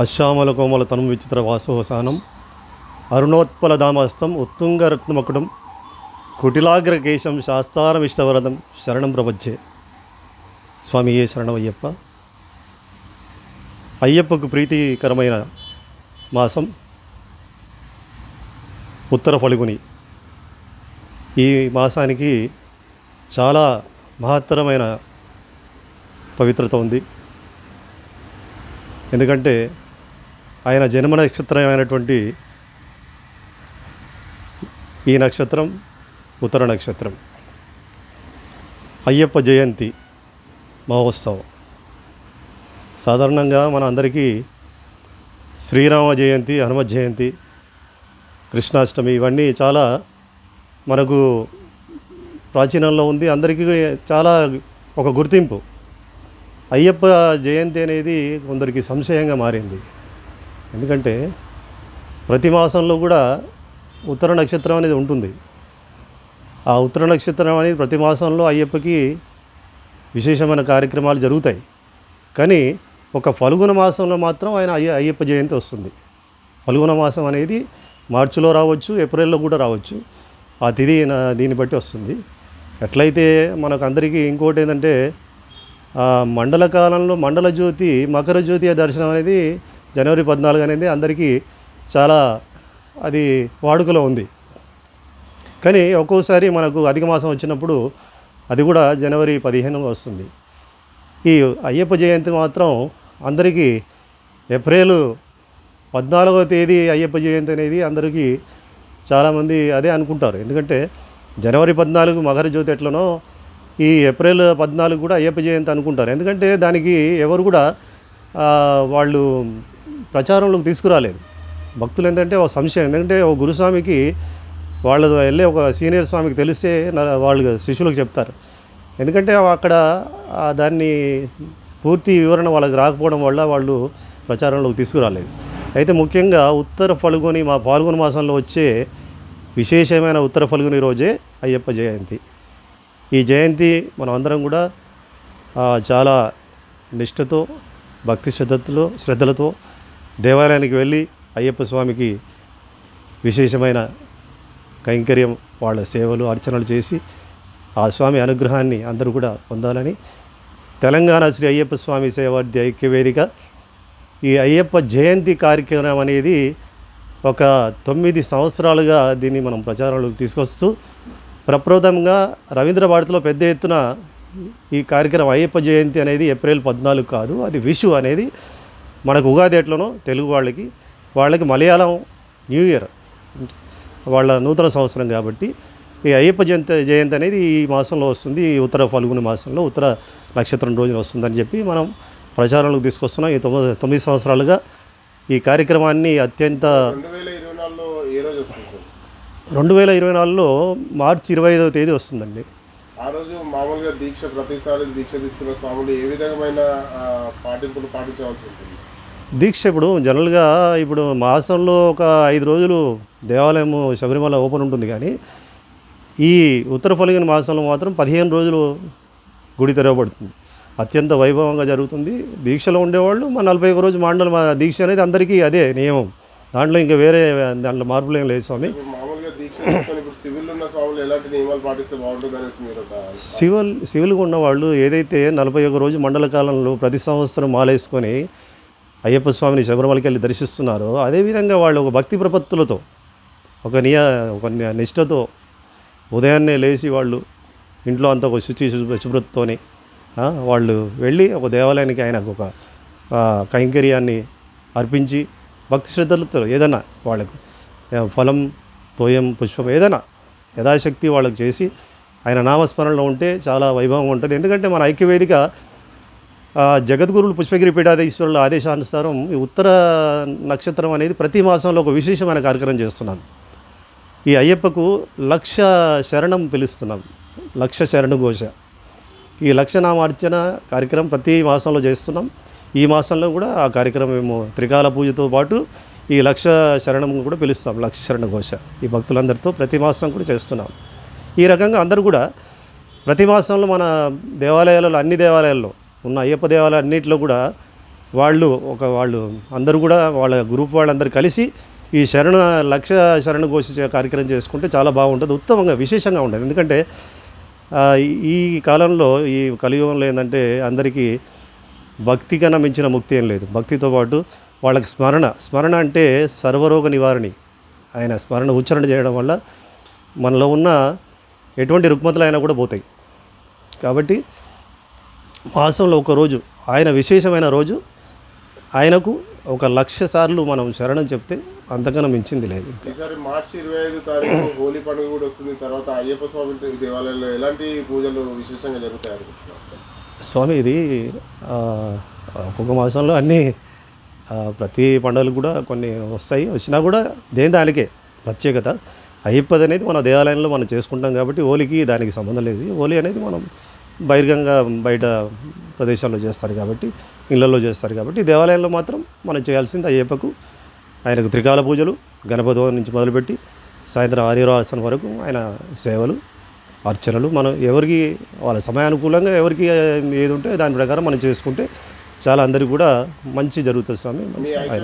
అశ్యామల కోమల తను విచిత్ర వాసోసానం అరుణోత్పల దామస్తం ఉత్తుంగరత్నమకుడం. కుటిలాగ్రకేశం శాస్త్రారమిష్టవరదం శరణం ప్రపంచే స్వామి ఏ శరణం అయ్యప్ప అయ్యప్పకు ప్రీతికరమైన మాసం ఉత్తర ఫలుగుని. ఈ మాసానికి చాలా మహత్తరమైన పవిత్రత ఉంది. ఎందుకంటే ఆయన జన్మ నక్షత్రమైనటువంటి ఈ నక్షత్రం ఉత్తర నక్షత్రం. అయ్యప్ప జయంతి మహోత్సవం. సాధారణంగా మన అందరికీ శ్రీరామ జయంతి హనుమ జయంతి కృష్ణాష్టమి ఇవన్నీ చాలా మనకు ప్రాచీనంలో ఉంది. అందరికీ చాలా ఒక గుర్తింపు. అయ్యప్ప జయంతి అనేది కొందరికి సంశయంగా మారింది. ఎందుకంటే ప్రతి మాసంలో కూడా ఉత్తర నక్షత్రం అనేది ఉంటుంది. ఆ ఉత్తర నక్షత్రం అనేది ప్రతి మాసంలో అయ్యప్పకి విశేషమైన కార్యక్రమాలు జరుగుతాయి. కానీ ఒక ఫల్గుణ మాసంలో మాత్రం ఆయన అయ్య అయ్యప్ప జయంతి వస్తుంది. ఫల్గుణ మాసం అనేది మార్చిలో రావచ్చు ఏప్రిల్లో కూడా రావచ్చు. ఆ తిది దీన్ని బట్టి వస్తుంది. ఎట్లయితే మనకు అందరికీ ఇంకోటి ఏంటంటే మండల కాలంలో మండల జ్యోతి మకర జ్యోతి దర్శనం అనేది జనవరి పద్నాలుగు అనేది అందరికీ చాలా అది వాడుకలో ఉంది. కానీ ఒక్కోసారి మనకు అధిక మాసం వచ్చినప్పుడు అది కూడా జనవరి పదిహేను వస్తుంది. ఈ అయ్యప్ప జయంతి మాత్రం అందరికీ ఏప్రిల్ పద్నాలుగవ తేదీ అయ్యప్ప జయంతి అనేది అందరికీ చాలామంది అదే అనుకుంటారు. ఎందుకంటే జనవరి పద్నాలుగు మకర జ్యోతి ఎట్లనో ఈ ఏప్రిల్ పద్నాలుగు కూడా అయ్యప్ప జయంతి అనుకుంటారు. ఎందుకంటే దానికి ఎవరు కూడా వాళ్ళు ప్రచారంలోకి తీసుకురాలేదు. భక్తులు ఏంటంటే ఒక సంశయం. ఎందుకంటే ఒక గురుస్వామికి వాళ్ళు వెళ్ళే ఒక సీనియర్ స్వామికి తెలిస్తే వాళ్ళు శిష్యులకు చెప్తారు. ఎందుకంటే అక్కడ దాన్ని పూర్తి వివరణ వాళ్ళకి రాకపోవడం వల్ల వాళ్ళు ప్రచారంలోకి తీసుకురాలేదు. అయితే ముఖ్యంగా ఉత్తర ఫల్గుని మా పాల్గొన మాసంలో వచ్చే విశేషమైన ఉత్తర ఫల్గుని రోజే అయ్యప్ప జయంతి. ఈ జయంతి మనం అందరం కూడా చాలా నిష్ఠతో భక్తి శ్రద్ధతో శ్రద్ధలతో దేవాలయానికి వెళ్ళి అయ్యప్ప స్వామికి విశేషమైన కైంకర్యం వాళ్ళ సేవలు అర్చనలు చేసి ఆ స్వామి అనుగ్రహాన్ని అందరూ కూడా పొందాలని తెలంగాణ శ్రీ అయ్యప్ప స్వామి సేవాధ్య ఐక్యవేదిక ఈ అయ్యప్ప జయంతి కార్యక్రమం అనేది ఒక తొమ్మిది సంవత్సరాలుగా దీన్ని మనం ప్రచారంలోకి తీసుకొస్తూ ప్రప్రథమంగా రవీంద్ర భారతిలో పెద్ద ఎత్తున ఈ కార్యక్రమం అయ్యప్ప జయంతి అనేది ఏప్రిల్ పద్నాలుగు కాదు అది విషు అనేది మనకు ఉగాది ఎట్లనో తెలుగు వాళ్ళకి వాళ్ళకి మలయాళం న్యూ ఇయర్ వాళ్ళ నూతన సంవత్సరం కాబట్టి ఈ అయ్యప్ప జయంతి జయంతి అనేది ఈ మాసంలో వస్తుంది ఈ ఉత్తర ఫల్గుని మాసంలో ఉత్తర నక్షత్రం రోజున వస్తుందని చెప్పి మనం ప్రచారంలోకి తీసుకొస్తున్నాం. ఈ తొమ్మిది తొమ్మిది సంవత్సరాలుగా ఈ కార్యక్రమాన్ని అత్యంత రెండు వేల ఇరవై నాలుగులో మార్చి ఇరవై ఐదవ తేదీ వస్తుందండి. ఆ రోజు మామూలుగా దీక్ష ప్రతిసారి దీక్ష తీసుకున్న స్వాములు ఏ విధమైన పాటింపులు పాటించవలసి ఉంటుంది? దీక్ష ఇప్పుడు జనరల్గా ఇప్పుడు మాసంలో ఒక ఐదు రోజులు దేవాలయం శబరిమల ఓపెన్ ఉంటుంది కానీ ఈ ఉత్తర ఫలిగిన మాసంలో మాత్రం పదిహేను రోజులు గుడి తెరవబడుతుంది. అత్యంత వైభవంగా జరుగుతుంది. దీక్షలో ఉండేవాళ్ళు మా నలభై ఒక రోజు మాండల మా దీక్ష అనేది అందరికీ అదే నియమం. దాంట్లో ఇంకా వేరే దాంట్లో మార్పులు ఏం లేదు స్వామి. సివిల్ సివిల్గా ఉన్నవాళ్ళు ఏదైతే నలభై ఒక రోజు మండల కాలంలో ప్రతి సంవత్సరం మాలేసుకొని అయ్యప్ప స్వామిని శబరిమలకి వెళ్ళి దర్శిస్తున్నారో అదేవిధంగా వాళ్ళు ఒక భక్తి ప్రపత్తులతో ఒక నియ ఒక నిష్టతో నిష్ఠతో ఉదయాన్నే లేచి వాళ్ళు ఇంట్లో అంతా ఒక శుచి శుభ్రతతోని వాళ్ళు వెళ్ళి ఒక దేవాలయానికి ఆయనకు ఒక కైంకర్యాన్ని అర్పించి భక్తి శ్రద్ధలతో ఏదైనా వాళ్ళకు ఫలం తోయం పుష్పం ఏదైనా యథాశక్తి వాళ్ళకి చేసి ఆయన నామస్మరణలో ఉంటే చాలా వైభవం ఉంటుంది. ఎందుకంటే మన ఐక్యవేదిక జగద్గురులు పుష్పగిరి పీఠాధీశ్వరుల ఆదేశానుసారం ఈ ఉత్తర నక్షత్రం అనేది ప్రతి మాసంలో ఒక విశేషమైన కార్యక్రమం చేస్తున్నాం ఈ అయ్యప్పకు లక్ష శరణం పిలుస్తున్నాం. లక్ష శరణ ఘోష. ఈ లక్షనామార్చన కార్యక్రమం ప్రతి మాసంలో చేస్తున్నాం. ఈ మాసంలో కూడా ఆ కార్యక్రమం మేము త్రికాల పూజతో పాటు ఈ లక్ష శరణం కూడా పిలుస్తాం. లక్ష శరణ ఘోష. ఈ భక్తులందరితో ప్రతి మాసం కూడా చేస్తున్నాం. ఈ రకంగా అందరూ కూడా ప్రతి మాసంలో మన దేవాలయాలలో అన్ని దేవాలయాల్లో ఉన్న అయ్యప్ప దేవాలయాలన్నింటిలో కూడా వాళ్ళు ఒక వాళ్ళు అందరూ కూడా వాళ్ళ గ్రూప్ వాళ్ళందరూ కలిసి ఈ శరణ లక్ష శరణ ఘోషించే కార్యక్రమం చేసుకుంటే చాలా బాగుంటుంది. ఉత్తమంగా విశేషంగా ఉంటుంది. ఎందుకంటే ఈ కాలంలో ఈ కలియుగంలో ఏంటంటే అందరికీ భక్తి కన్నా మించిన ముక్తి ఏం లేదు. భక్తితో పాటు వాళ్ళకి స్మరణ స్మరణ అంటే సర్వరోగ నివారణి. ఆయన స్మరణ ఉచ్చారణ చేయడం వల్ల మనలో ఉన్న ఎటువంటి రుగ్మతలు అయినా కూడా పోతాయి. కాబట్టి మాసంలో ఒక రోజు ఆయన విశేషమైన రోజు ఆయనకు ఒక లక్ష సార్లు మనం శరణం చెప్తే అంతకన్నా మించింది లేదు ఈసారి మార్చి ఇరవై ఐదు తారీఖు హోలీ పండుగ కూడా వస్తుంది తర్వాత అయ్యప్ప స్వామి దేవాలయంలో ఎలాంటి పూజలు విశేషంగా జరుగుతాయి స్వామి ఇది ఒక్కొక్క మాసంలో అన్నీ ప్రతి పండుగలు కూడా కొన్ని వస్తాయి. వచ్చినా కూడా దేని దానికే ప్రత్యేకత. అయ్యప్పది అనేది మన దేవాలయంలో మనం చేసుకుంటాం కాబట్టి హోలీకి దానికి సంబంధం లేదు. హోలీ అనేది మనం బహిర్గంగా బయట ప్రదేశాల్లో చేస్తారు కాబట్టి ఇళ్ళల్లో చేస్తారు కాబట్టి దేవాలయంలో మాత్రం మనం చేయాల్సింది అయ్యప్పకు ఆయనకు త్రికాల పూజలు గణపతి నుంచి మొదలుపెట్టి సాయంత్రం ఆదివాసన వరకు ఆయన సేవలు అర్చనలు. మనం ఎవరికి వాళ్ళ సమయానుకూలంగా ఎవరికి ఏది ఉంటే దాని ప్రకారం మనం చేసుకుంటే చాలా అందరికీ కూడా మంచి జరుగుతుంది స్వామి. జరుగుతాయి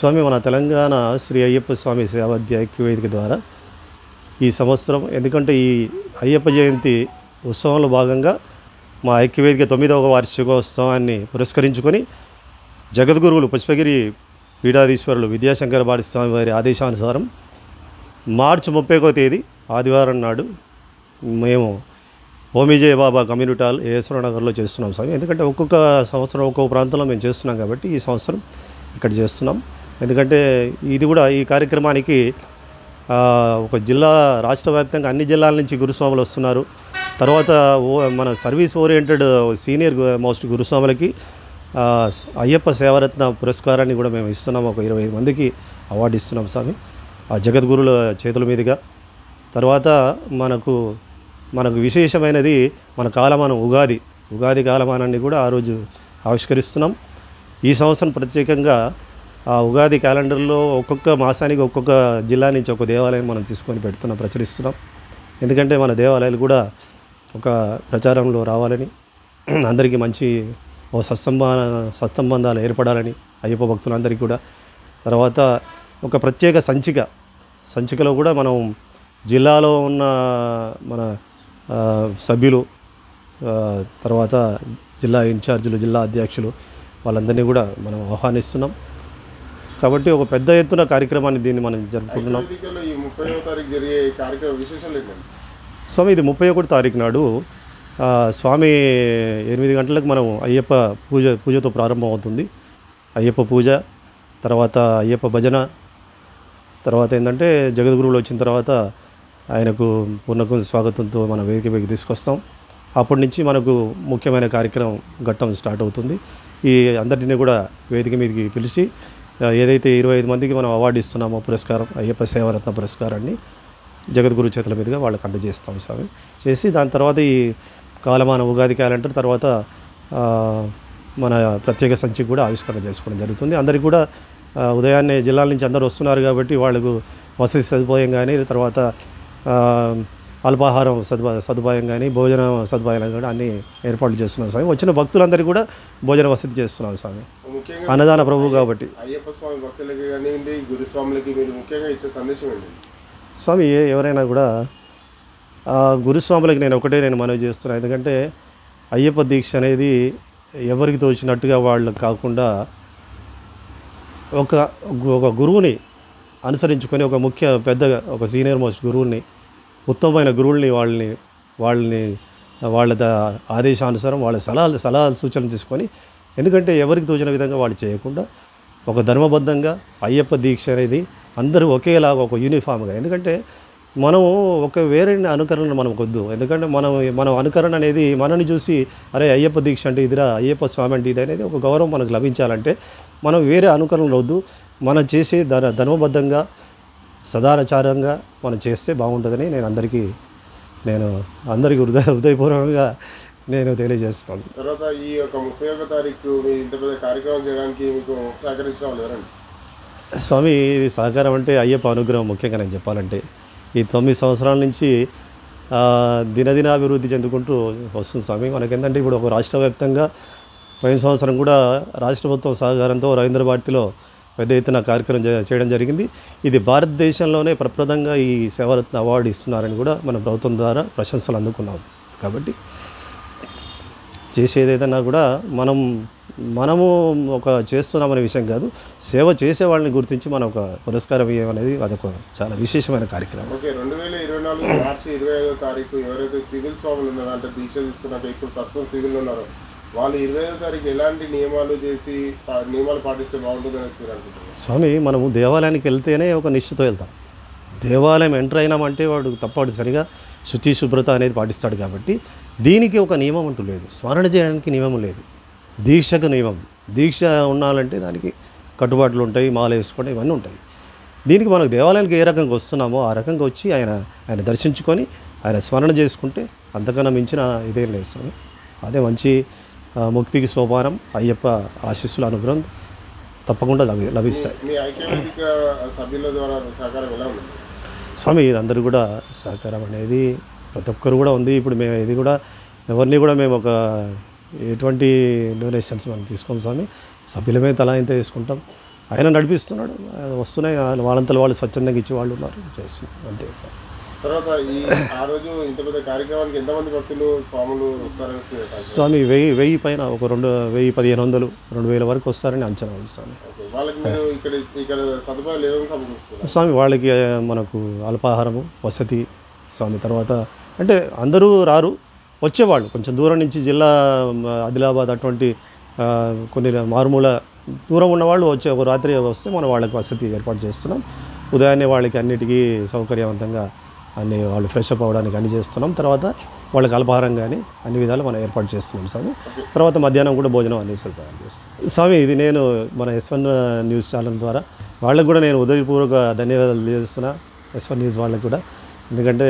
స్వామి మన తెలంగాణ శ్రీ అయ్యప్ప స్వామి సేవాధ్య ఐక్యవేదిక ద్వారా ఈ సంవత్సరం. ఎందుకంటే ఈ అయ్యప్ప జయంతి ఉత్సవంలో భాగంగా మా ఐక్యవేదిక తొమ్మిదవ వార్షికోత్సవాన్ని పురస్కరించుకొని జగద్గురువులు పుష్పగిరి పీఠాధీశ్వరులు విద్యాశంకర భారతి స్వామి వారి ఆదేశానుసారం మార్చి ముప్పైకో తేదీ ఆదివారం నాడు మేము హోమిజయ బాబా కమ్యూనిటీ హాల్ ఏశ్వర నగర్లో చేస్తున్నాం స్వామి. ఎందుకంటే ఒక్కొక్క సంవత్సరం ఒక్కొక్క ప్రాంతంలో మేము చేస్తున్నాం కాబట్టి ఈ సంవత్సరం ఇక్కడ చేస్తున్నాం. ఎందుకంటే ఇది కూడా ఈ కార్యక్రమానికి ఒక జిల్లా రాష్ట్ర వ్యాప్తంగా అన్ని జిల్లాల నుంచి గురుస్వాములు వస్తున్నారు. తర్వాత ఓ మన సర్వీస్ ఓరియంటెడ్ సీనియర్ మోస్ట్ గురుస్వాములకి అయ్యప్ప సేవరత్న పురస్కారాన్ని కూడా మేము ఇస్తున్నాం. ఒక ఇరవై ఐదు మందికి అవార్డు ఇస్తున్నాం స్వామి. ఆ జగద్గురుల చేతుల మీదుగా. తర్వాత మనకు మనకు విశేషమైనది మన కాలమానం ఉగాది. ఉగాది కాలమానాన్ని కూడా ఆ రోజు ఆవిష్కరిస్తున్నాం. ఈ సంవత్సరం ప్రత్యేకంగా ఆ ఉగాది క్యాలెండర్లో ఒక్కొక్క మాసానికి ఒక్కొక్క జిల్లా నుంచి ఒక దేవాలయం మనం తీసుకొని పెడుతున్నాం ప్రచురిస్తున్నాం. ఎందుకంటే మన దేవాలయాలు కూడా ఒక ప్రచారంలో రావాలని అందరికీ మంచి ఓ సత్సంబ సత్సంబంధాలు ఏర్పడాలని అయ్యప్ప భక్తులందరికీ కూడా. తర్వాత ఒక ప్రత్యేక సంచిక సంచికలో కూడా మనం జిల్లాలో ఉన్న మన సభ్యులు తర్వాత జిల్లా ఇన్ఛార్జీలు జిల్లా అధ్యక్షులు వాళ్ళందరినీ కూడా మనం ఆహ్వానిస్తున్నాం. కాబట్టి ఒక పెద్ద ఎత్తున కార్యక్రమాన్ని దీన్ని మనం జరుపుకుంటున్నాం. స్వామి ఇది ముప్పై ఒకటి తారీఖు నాడు స్వామి ఎనిమిది గంటలకు మనం అయ్యప్ప పూజ పూజతో ప్రారంభం అవుతుంది అయ్యప్ప పూజ తర్వాత అయ్యప్ప భజన తర్వాత ఏంటంటే జగద్గురువులు వచ్చిన తర్వాత ఆయనకు పూర్ణకు స్వాగతంతో మన వేదిక పైకి తీసుకొస్తాం. అప్పటి నుంచి మనకు ముఖ్యమైన కార్యక్రమం ఘట్టం స్టార్ట్ అవుతుంది. ఈ అందరినీ కూడా వేదిక మీదకి పిలిచి ఏదైతే ఇరవై ఐదు మందికి మనం అవార్డు ఇస్తున్నామో పురస్కారం అయ్యప్ప సేవరత్న పురస్కారాన్ని జగద్గురు చేతుల మీదుగా వాళ్ళకి అందజేస్తాం స్వామి. చేసి దాని తర్వాత ఈ కాలమాన ఉగాది క్యాలెండర్ తర్వాత మన ప్రత్యేక సంచి కూడా ఆవిష్కరణ చేసుకోవడం జరుగుతుంది. అందరికీ కూడా ఉదయాన్నే జిల్లాల నుంచి అందరూ వస్తున్నారు కాబట్టి వాళ్ళకు వసతి సదుపాయం కానీ తర్వాత అల్పాహారం సదుపా సదుపాయం కానీ భోజన సదుపాయాలు కానీ అన్నీ ఏర్పాట్లు చేస్తున్నాం స్వామి. వచ్చిన భక్తులందరికీ కూడా భోజన వసతి చేస్తున్నాం స్వామి. అన్నదాన ప్రభు కాబట్టి. అయ్యప్ప స్వామి భక్తులకి కానివ్వండి గురుస్వాములకి మీరు ముఖ్యంగా ఇచ్చే సందేశం ఏంటి? స్వామి ఏ- ఎవరైనా కూడా ఆ గురుస్వాములకి నేను ఒకటే నేను మనవి చేస్తున్నాను ఎందుకంటే అయ్యప్ప దీక్ష అనేది ఎవరికి తోచినట్టుగా వాళ్ళు కాకుండా ఒక ఒక గురువుని అనుసరించుకొని ఒక ముఖ్య పెద్ద ఒక సీనియర్ మోస్ట్ గురువుని ఉత్తమమైన గురువుల్ని వాళ్ళని వాళ్ళని వాళ్ళ ఆదేశానుసారం వాళ్ళ సలహాలు సలహాలు సూచనలు తీసుకొని ఎందుకంటే ఎవరికి తోచిన విధంగా వాళ్ళు చేయకుండా ఒక ధర్మబద్ధంగా అయ్యప్ప దీక్ష అనేది అందరూ ఒకేలాగా ఒక యూనిఫామ్గా. ఎందుకంటే మనం ఒక వేరే అనుకరణ మనం వద్దు. ఎందుకంటే మనం మనం అనుకరణ అనేది మనని చూసి అరే అయ్యప్ప దీక్ష అంటే ఇదిరా అయ్యప్ప స్వామి అంటే ఇది అనేది ఒక గౌరవం మనకు లభించాలంటే మనం వేరే అనుకరణలు వద్దు. మనం చేసే ధర ధర్మబద్ధంగా సదాచారంగా మనం చేస్తే బాగుంటుందని నేను అందరికీ నేను అందరికీ హృదయ హృదయపూర్వకంగా నేను తెలియజేస్తాను. తర్వాత ఈ యొక్క ముప్పై ఒక తారీఖు మీ ఇంత పెద్ద కార్యక్రమం చేయడానికి మీకు సహకరించిన వాళ్ళు ఎవరండి స్వామి ఇది సహకారం అంటే అయ్యప్ప అనుగ్రహం ముఖ్యంగా నేను చెప్పాలంటే. ఈ తొమ్మిది సంవత్సరాల నుంచి దినదినాభివృద్ధి చెందుకుంటూ వస్తుంది స్వామి. మనకేంటంటే ఇప్పుడు ఒక రాష్ట్ర వ్యాప్తంగా పోయిన సంవత్సరం కూడా రాష్ట్ర ప్రభుత్వం సహకారంతో రవీంద్ర భారతిలో పెద్ద ఎత్తున కార్యక్రమం చేయడం జరిగింది. ఇది భారతదేశంలోనే ప్రప్రదంగా ఈ సేవారత్న అవార్డు ఇస్తున్నారని కూడా మన ప్రభుత్వం ద్వారా ప్రశంసలు అందుకున్నాం. కాబట్టి చేసేది కూడా మనం మనము ఒక చేస్తున్నామనే విషయం కాదు. సేవ చేసే వాళ్ళని గుర్తించి మనం ఒక పురస్కారం ఇవ్వడం అనేది అదొక చాలా విశేషమైన కార్యక్రమం. ఓకే రెండు వేల ఇరవై నాలుగు మార్చి ఇరవై ఐదో తారీఖు ఎవరైతే సివిల్ స్వాములు ఉన్నారో అంటే దీక్ష తీసుకున్నట్టు ఇప్పుడు ప్రస్తుతం సివిల్ ఉన్నారో వాళ్ళు ఇరవై ఐదో తారీఖు ఎలాంటి నియమాలు చేసి నియమాలు పాటిస్తే బాగుంటుందని మీరు అనుకుంటున్నారు? స్వామి మనము దేవాలయానికి వెళ్తేనే ఒక నిశ్చిత వెళ్తాం. దేవాలయం ఎంటర్ అయినామంటే వాడు తప్పనిసరిగా శుచి శుభ్రత అనేది పాటిస్తాడు కాబట్టి దీనికి ఒక నియమం అంటూ లేదు. స్మరణ చేయడానికి నియమం లేదు. దీక్షకు నియమం. దీక్ష ఉండాలంటే దానికి కట్టుబాట్లు ఉంటాయి మాల వేసుకోవడం ఇవన్నీ ఉంటాయి. దీనికి మనకు దేవాలయానికి ఏ రకంగా వస్తున్నామో ఆ రకంగా వచ్చి ఆయన ఆయన దర్శించుకొని ఆయన స్మరణ చేసుకుంటే అంతకన్నా మించిన ఇదేం లేదు స్వామి. అదే మంచి ముక్తికి సోపానం అయ్యప్ప ఆశీస్సుల అనుగ్రహం తప్పకుండా లభి లభిస్తాయి. స్వామి అందరూ కూడా సహకారం అనేది ప్రతి ఒక్కరు కూడా ఉంది. ఇప్పుడు మేము ఇది కూడా ఎవరిని కూడా మేము ఒక ఎటువంటి డొనేషన్స్ మనం తీసుకోం స్వామి. సభ్యులమే తలా ఇంత తీసుకుంటాం ఆయన నడిపిస్తున్నాడు. వస్తున్నాయి. ఆయన వాళ్ళంతలో వాళ్ళు స్వచ్ఛందంగా ఇచ్చే వాళ్ళు ఉన్నారు చేస్తున్నాం అంతే సార్. తర్వాత ఈ ఆ రోజు ఇంత పెద్ద కార్యక్రమానికి ఎంతమంది భక్తులు స్వాములు వస్తారని? స్వామి వెయ్యి వెయ్యి పైన ఒక రెండు వెయ్యి పదిహేను వందలు రెండు వేల వరకు వస్తారని అంచనా ఉంది స్వామి. వాళ్ళకి మీరు ఇక్కడ ఇక్కడ సదుపాయాలు ఏమేమి సమకూరుస్తున్నారు స్వామి వాళ్ళకి మనకు అల్పాహారము వసతి స్వామి తర్వాత అంటే అందరూ రారు వచ్చేవాళ్ళు కొంచెం దూరం నుంచి జిల్లా ఆదిలాబాద్ అటువంటి కొన్ని మారుమూల దూరం ఉన్నవాళ్ళు వచ్చే ఒక రాత్రి వస్తే మనం వాళ్ళకి వసతి ఏర్పాటు చేస్తున్నాం ఉదయాన్నే వాళ్ళకి అన్నిటికీ సౌకర్యవంతంగా అన్ని వాళ్ళు ఫ్రెష్ అప్ అవ్వడానికి అన్ని చేస్తున్నాం. తర్వాత వాళ్ళకి అల్పాహారం కానీ అన్ని విధాలు మనం ఏర్పాటు చేస్తున్నాం స్వామి తర్వాత మధ్యాహ్నం కూడా భోజనం అన్ని సదుపాయాలు చేస్తున్నాం. స్వామి ఇది నేను మన ఎస్ వన్ న్యూస్ ఛానల్ ద్వారా వాళ్ళకు కూడా నేను ఉదయపూర్వక ధన్యవాదాలు తెలియజేస్తున్నా ఎస్వన్ న్యూస్ వాళ్ళకు కూడా. ఎందుకంటే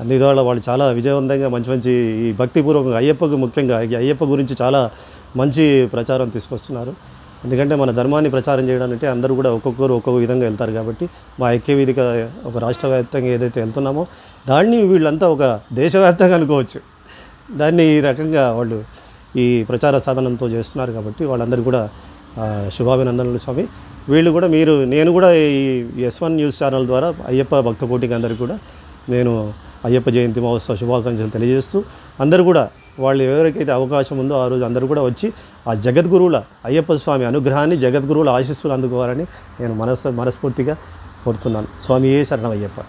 అన్ని విధాల వాళ్ళు చాలా విజయవంతంగా మంచి మంచి ఈ భక్తిపూర్వకంగా అయ్యప్పకు ముఖ్యంగా ఈ అయ్యప్ప గురించి చాలా మంచి ప్రచారం తీసుకొస్తున్నారు. ఎందుకంటే మన ధర్మాన్ని ప్రచారం చేయడానికి అందరూ కూడా ఒక్కొక్కరు ఒక్కొక్క విధంగా వెళ్తారు కాబట్టి మా ఐక్య వేదిక ఒక రాష్ట్ర వ్యాప్తంగా ఏదైతే వెళ్తున్నామో దాన్ని వీళ్ళంతా ఒక దేశవ్యాప్తంగా అనుకోవచ్చు. దాన్ని ఈ రకంగా వాళ్ళు ఈ ప్రచార సాధనంతో చేస్తున్నారు కాబట్టి వాళ్ళందరూ కూడా శుభాభినందనలు స్వామి. వీళ్ళు కూడా మీరు నేను కూడా ఈ ఎస్ వన్ న్యూస్ ఛానల్ ద్వారా అయ్యప్ప భక్త కోటికి అందరికీ కూడా నేను అయ్యప్ప జయంతి మహోత్సవ శుభాకాంక్షలు తెలియజేస్తూ అందరూ కూడా వాళ్ళు ఎవరికైతే అవకాశం ఉందో ఆ రోజు అందరూ కూడా వచ్చి ఆ జగద్గురువుల అయ్యప్ప స్వామి అనుగ్రహాన్ని జగద్గురువుల ఆశీస్సులు అందుకోవాలని నేను మనస్ మనస్ఫూర్తిగా కోరుతున్నాను. స్వామి ఏ శరణం అయ్యప్ప